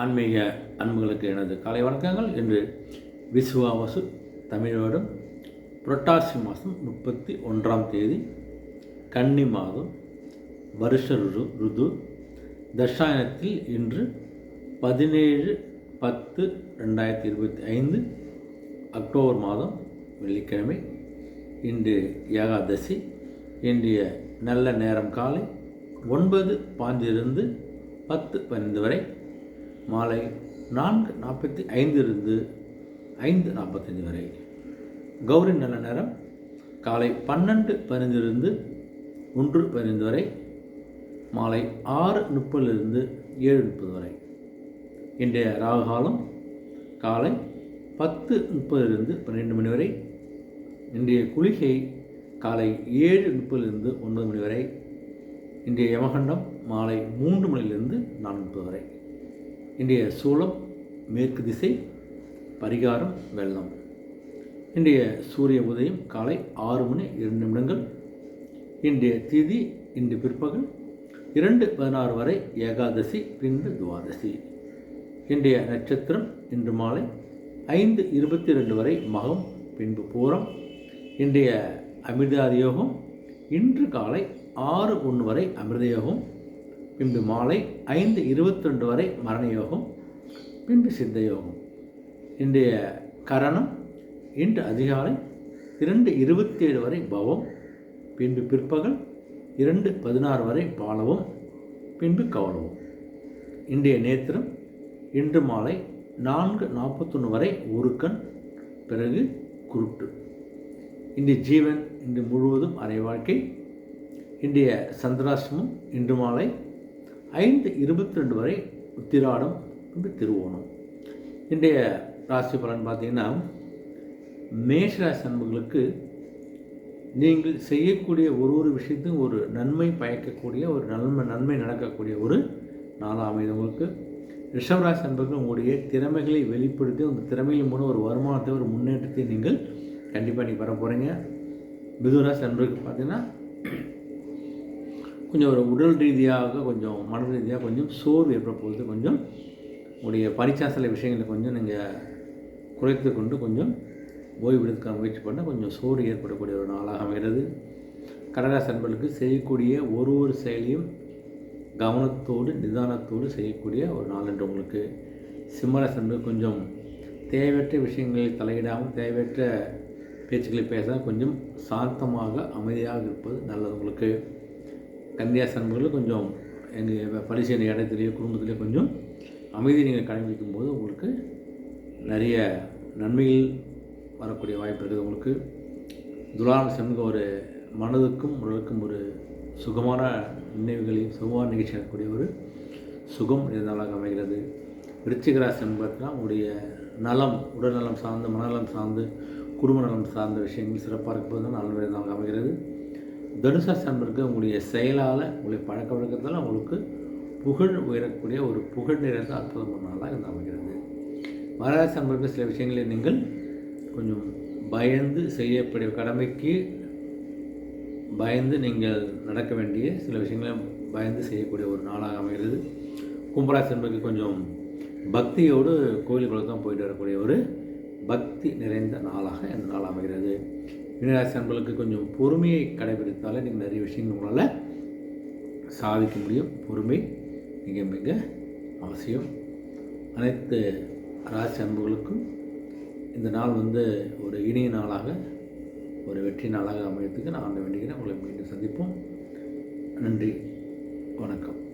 ஆன்மீக அன்புகளுக்கு எனது காலை வணக்கங்கள். இன்று விசுவாவசு தமிழோடும் புரட்டாசி மாதம் முப்பத்தி ஒன்றாம் தேதி கன்னி மாதம் வருஷ ருது ருது. தர்ஷாயனத்தில் இன்று பதினேழு பத்து ரெண்டாயிரத்தி இருபத்தி ஐந்து அக்டோபர் மாதம் வெள்ளிக்கிழமை. இன்று ஏகாதசி இன்றைய நல்ல நேரம் காலை ஒன்பது பாஞ்சிலிருந்து பத்து பதினைந்து வரை. மாலை நான்கு நாற்பத்தி ஐந்திலிருந்து ஐந்து நாற்பத்தஞ்சு வரை. கௌரி நல்ல நேரம். காலை பன்னெண்டு பதினைந்திலிருந்து ஒன்று பதினைந்து வரை. மாலை ஆறு முப்பதிலிருந்து ஏழு முப்பது வரை. இன்றைய ராகுகாலம் காலை பத்து முப்பதிலிருந்து பன்னிரெண்டு மணி வரை. இன்றைய குளிகை காலை ஏழு முப்பதிலிருந்து ஒன்பது மணி வரை. இன்றைய யமகண்டம் மாலை மூன்று மணிலிருந்து நான்கு முப்பது வரை. இன்றைய சூளம் மேற்கு திசை பரிகாரம் வெள்ளம். இன்றைய சூரிய உதயம் காலை ஆறு மணி இரண்டு நிமிடங்கள். இன்றைய திதி இன்று பிற்பகல் இரண்டு பதினாறு வரை ஏகாதசி பின்பு துவாதசி. இன்றைய நட்சத்திரம் இன்று மாலை ஐந்து இருபத்தி ரெண்டு வரை மகம் பின்பு பூரம். இன்றைய அமிர்தாதி யோகம் இன்று காலை ஆறு ஒன்று வரை அமிர்தயோகம். பின்பு மாலை ஐந்து இருபத்தி ரெண்டு வரை மரண யோகம் பின்பு சித்த யோகம் இன்றைய கரணம் இன்று அதிகாலை இரண்டு இருபத்தி ஏழு வரை பவம் பின்பு பிற்பகல் இரண்டு பதினாறு வரை பாலவும் பின்பு கவலவும். இன்றைய நேத்திரம் இன்று மாலை நான்கு நாற்பத்தொன்று வரை உருக்கன் பிறகு குருட்டு. இன்றைய ஜீவன் இன்று முழுவதும் அரை வாழ்க்கை இன்றைய சந்திராசிரமம் இன்று மாலை ஐந்து இருபத்தி ரெண்டு வரை உத்திராடம் வந்து திருவோணம். இன்றைய ராசி பலன் பார்த்தீங்கன்னா மேஷராசி அன்புகளுக்கு நீங்கள் செய்யக்கூடிய ஒரு ஒரு விஷயத்தையும் ஒரு நன்மை பயக்கக்கூடிய ஒரு நன்மை நன்மை நடக்கக்கூடிய ஒரு நாளாக அமைது உங்களுக்கு. ரிஷவராசி அன்பர்கள் உங்களுடைய திறமைகளை வெளிப்படுத்தி அந்த திறமையின் மூலம் ஒரு வருமானத்தை ஒரு முன்னேற்றத்தை நீங்கள் கண்டிப்பாக நீங்கள் பெற போகிறீங்க மிதுராசி அன்பர்களுக்கு பார்த்தீங்கன்னா கொஞ்சம் ஒரு உடல் ரீதியாக கொஞ்சம் மன ரீதியாக கொஞ்சம் சோர்வு ஏற்பட போகுது கொஞ்சம் உங்களுடைய பரீட்சா சில விஷயங்களை கொஞ்சம் நீங்கள் குறைத்து கொண்டு கொஞ்சம் ஓய்வு முயற்சி பண்ணால் கொஞ்சம் சோறு ஏற்படக்கூடிய ஒரு நாளாக அமைகிறது. கடகாச அன்பர்களுக்கு செய்யக்கூடிய ஒரு ஒரு செயலையும் கவனத்தோடு நிதானத்தோடு செய்யக்கூடிய ஒரு நாள் என்று உங்களுக்கு சிம்மராசி அன்பர்கள் கொஞ்சம் தேவையற்ற விஷயங்களில் தலையிடாமல் தேவையற்ற பேச்சுக்களை பேச கொஞ்சம் சாந்தமாக அமைதியாக இருப்பது நல்லது உங்களுக்கு. கன்னியாசி அன்பர்கள் கொஞ்சம் எங்கள் பரிசீலனை இடத்துலையோ குடும்பத்திலேயோ கொஞ்சம் அமைதி நீங்கள் கடைபிடிக்கும் போது உங்களுக்கு நிறைய நன்மைகள் வரக்கூடிய வாய்ப்பு இருக்குது. உங்களுக்கு துலாம் சென்க ஒரு மனதுக்கும் உடலுக்கும் ஒரு சுகமான நினைவுகளையும் சுகமான நிகழ்ச்சி ஆகக்கூடிய ஒரு சுகம் இருந்தாலாக அமைகிறது. விருச்சிகராசி என்பதுனா உங்களுடைய நலம் உடல்நலம் சார்ந்து மனநலம் சார்ந்து குடும்ப நலம் சார்ந்த விஷயங்கள் சிறப்பாக இருக்கும்போது தான் நல்ல இருந்தாலும் அமைகிறது. தனுசாசி அன்பருக்கு உங்களுடைய செயலால் உங்களுடைய பழக்க வழக்கத்தால் உங்களுக்கு புகழ் உயரக்கூடிய ஒரு புகழ் நிறைந்த அற்புதமான நாளாக இது அமைகிறது. மகராசி அன்பருக்கு சில விஷயங்களை நீங்கள் கொஞ்சம் பயந்து செய்யக்கூடிய கடமைக்கு பயந்து நீங்கள் நடக்க வேண்டிய சில விஷயங்களை பயந்து செய்யக்கூடிய ஒரு நாளாக அமைகிறது. கும்பராசி கொஞ்சம் பக்தியோடு கோயிலுக்குள்ளே தான் போயிட்டு வரக்கூடிய ஒரு பக்தி நிறைந்த நாளாக இந்த நாள் அமைகிறது. மீனராசி அன்பர்களுக்கு கொஞ்சம் பொறுமையை கடைபிடித்தாலே நீங்கள் நிறைய விஷயங்கள் உங்களால் சாதிக்க முடியும். பொறுமை மிக மிக அவசியம். அனைத்து ராசி அன்புகளுக்கும் இந்த நாள் வந்து ஒரு இனிய நாளாக ஒரு வெற்றி நாளாக அமையத்துக்கு நான் வேண்டுகிறேன். உங்களை மீண்டும் சந்திப்போம். நன்றி. வணக்கம்.